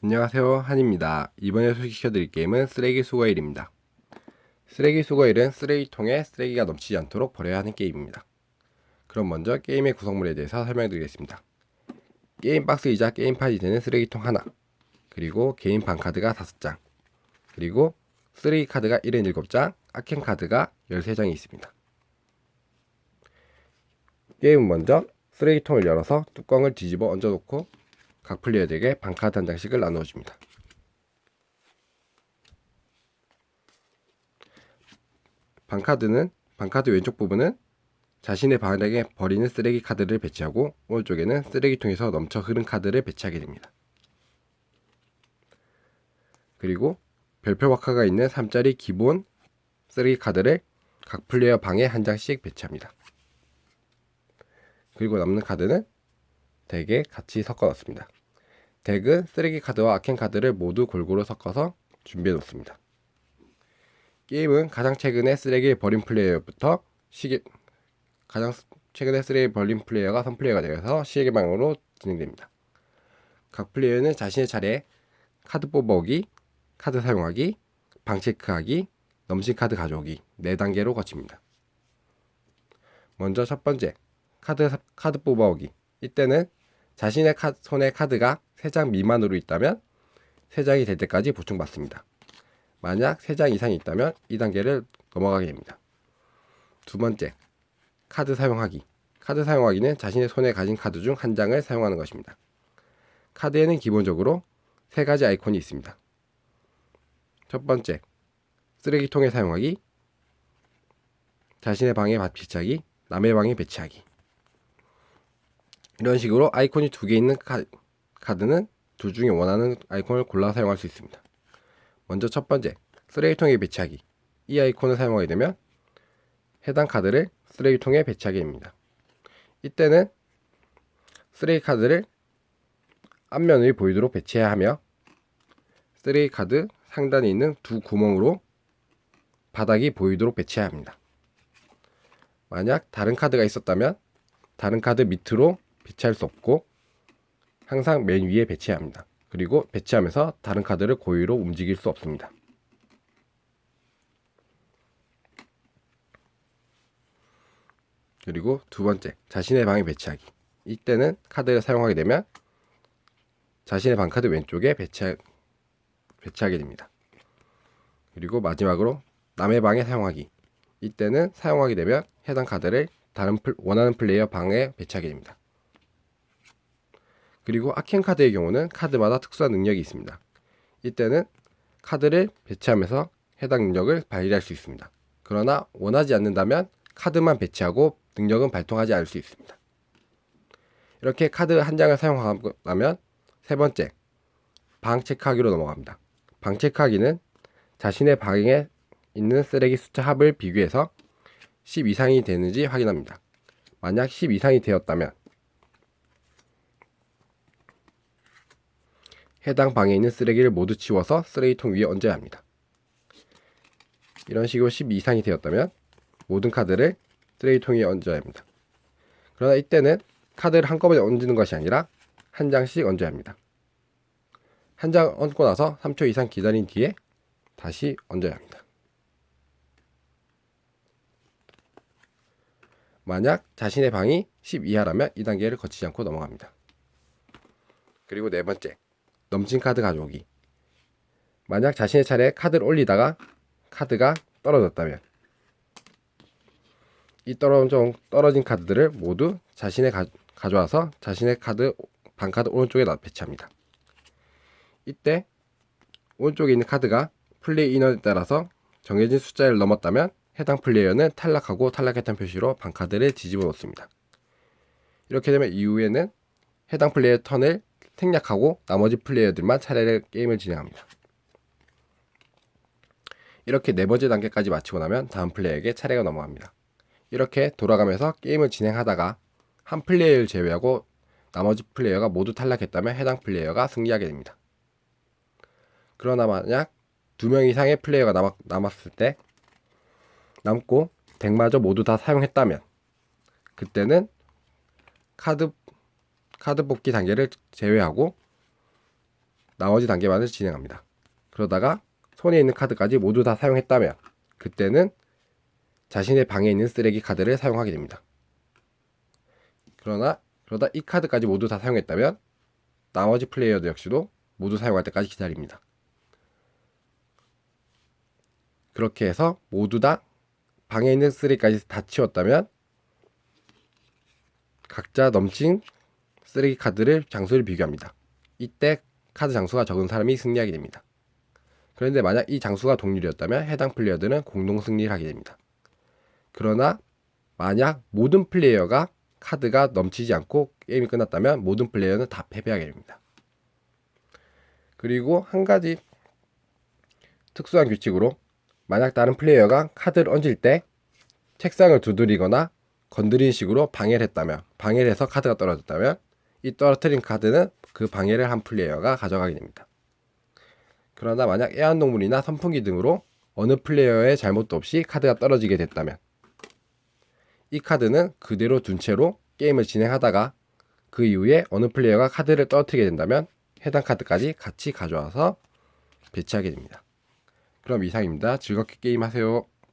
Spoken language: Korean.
안녕하세요 한입니다. 이번에 소개시켜드릴 게임은 쓰레기 수거일입니다. 쓰레기 수거일은 쓰레기통에 쓰레기가 넘치지 않도록 버려야 하는 게임입니다. 그럼 먼저 게임의 구성물에 대해서 설명드리겠습니다. 게임 박스이자 게임판이 되는 쓰레기통 하나 그리고 개인 반카드가 5장 그리고 쓰레기 카드가 77장 아켄 카드가 13장이 있습니다. 게임은 먼저 쓰레기통을 열어서 뚜껑을 뒤집어 얹어놓고 각 플레이어에게 반카드 한 장씩을 나누어 줍니다. 반카드는 반카드 왼쪽 부분은 자신의 방에게 버리는 쓰레기 카드를 배치하고 오른쪽에는 쓰레기통에서 넘쳐 흐른 카드를 배치하게 됩니다. 그리고 별표 마카가 있는 3짜리 기본 쓰레기 카드를 각 플레이어 방에 한 장씩 배치합니다. 그리고 남는 카드는 덱에 같이 섞어 넣습니다. 덱은 쓰레기 카드와 아켄 카드를 모두 골고루 섞어서 준비해 놓습니다. 게임은 가장 최근에 쓰레기를 버린 플레이어부터 시계 가장 최근에 쓰레기 버린 플레이어가 선 플레이어가 되어서 시계 방으로 진행됩니다. 각 플레이어는 자신의 차례에 카드 뽑아오기, 카드 사용하기, 방 체크하기, 넘친 카드 가져오기 4단계로 거칩니다. 먼저 첫 번째 카드 카드 뽑아오기. 이때는 자신의 카, 손에 카드가 3장 미만으로 있다면 3장이 될 때까지 보충받습니다. 만약 3장 이상이 있다면 2단계를 넘어가게 됩니다. 두 번째, 카드 사용하기. 카드 사용하기는 자신의 손에 가진 카드 중 한 장을 사용하는 것입니다. 카드에는 기본적으로 세 가지 아이콘이 있습니다. 첫 번째, 쓰레기통에 사용하기, 자신의 방에 배치하기, 남의 방에 배치하기. 이런 식으로 아이콘이 두 개 있는 카, 카드는 둘 중에 원하는 아이콘을 골라 사용할 수 있습니다. 먼저 첫 번째, 쓰레기통에 배치하기. 이 아이콘을 사용하게 되면 해당 카드를 쓰레기통에 배치하게 됩니다. 이때는 쓰레기 카드를 앞면이 보이도록 배치해야 하며 쓰레기 카드 상단에 있는 두 구멍으로 바닥이 보이도록 배치해야 합니다. 만약 다른 카드가 있었다면 다른 카드 밑으로 배치할 수 없고 항상 맨 위에 배치해야 합니다. 그리고 배치하면서 다른 카드를 고의로 움직일 수 없습니다. 그리고 두 번째, 자신의 방에 배치하기. 이때는 카드를 사용하게 되면 자신의 방 카드 왼쪽에 배치 배치하게 됩니다. 그리고 마지막으로 남의 방에 사용하기. 이때는 사용하게 되면 해당 카드를 다른 플, 원하는 플레이어 방에 배치하게 됩니다. 그리고 아켄 카드의 경우는 카드마다 특수한 능력이 있습니다. 이때는 카드를 배치하면서 해당 능력을 발휘할 수 있습니다. 그러나 원하지 않는다면 카드만 배치하고 능력은 발동하지 않을 수 있습니다. 이렇게 카드 한 장을 사용하고 나면 세 번째 방 체크하기로 넘어갑니다. 방 체크하기는 자신의 방에 있는 쓰레기 숫자 합을 비교해서 10 이상이 되는지 확인합니다. 만약 10 이상이 되었다면 해당 방에 있는 쓰레기를 모두 치워서 쓰레기통 위에 얹어야 합니다. 이런 식으로 10 이상이 되었다면 모든 카드를 쓰레기통 위에 얹어야 합니다. 그러나 이때는 카드를 한꺼번에 얹는 것이 아니라 한 장씩 얹어야 합니다. 한 장 얹고 나서 3초 이상 기다린 뒤에 다시 얹어야 합니다. 만약 자신의 방이 10 이하라면 이 단계를 거치지 않고 넘어갑니다. 그리고 네 번째, 넘친 카드 가져오기. 만약 자신의 차례에 카드를 올리다가 카드가 떨어졌다면 이 떨어진, 떨어진 카드들을 모두 자신의 가, 가져와서 자신의 카드 반카드 오른쪽에 배치합니다. 이때 오른쪽에 있는 카드가 플레이 인원에 따라서 정해진 숫자를 넘었다면 해당 플레이어는 탈락하고 탈락했다는 표시로 반카드를 뒤집어 놓습니다. 이렇게 되면 이후에는 해당 플레이어 턴을 생략하고 나머지 플레이어들만 차례를 게임을 진행합니다. 이렇게 네 번째 단계까지 마치고 나면 다음 플레이어에게 차례가 넘어갑니다. 이렇게 돌아가면서 게임을 진행하다가 한 플레이어를 제외하고 나머지 플레이어가 모두 탈락했다면 해당 플레이어가 승리하게 됩니다. 그러나 만약 두 명 이상의 플레이어가 남았, 남았을 때 남고 덱마저 모두 다 사용했다면 그때는 카드 카드 뽑기 단계를 제외하고 나머지 단계만을 진행합니다. 그러다가 손에 있는 카드까지 모두 다 사용했다면 그때는 자신의 방에 있는 쓰레기 카드를 사용하게 됩니다. 그러나 그러다 이 카드까지 모두 다 사용했다면 나머지 플레이어도 역시도 모두 사용할 때까지 기다립니다. 그렇게 해서 모두 다 방에 있는 쓰레기까지 다 치웠다면 각자 넘친 쓰레기 카드를 장수를 비교합니다. 이때 카드 장수가 적은 사람이 승리하게 됩니다. 그런데 만약 이 장수가 동률이었다면 해당 플레이어들은 공동 승리를 하게 됩니다. 그러나 만약 모든 플레이어가 카드가 넘치지 않고 게임이 끝났다면 모든 플레이어는 다 패배하게 됩니다. 그리고 한 가지 특수한 규칙으로 만약 다른 플레이어가 카드를 얹을 때 책상을 두드리거나 건드린 식으로 방해를 했다면 방해를 해서 카드가 떨어졌다면 이 떨어뜨린 카드는 그 방해를 한 플레이어가 가져가게 됩니다. 그러나 만약 애완동물이나 선풍기 등으로 어느 플레이어의 잘못도 없이 카드가 떨어지게 됐다면 이 카드는 그대로 둔 채로 게임을 진행하다가 그 이후에 어느 플레이어가 카드를 떨어뜨리게 된다면 해당 카드까지 같이 가져와서 배치하게 됩니다. 그럼 이상입니다. 즐겁게 게임하세요.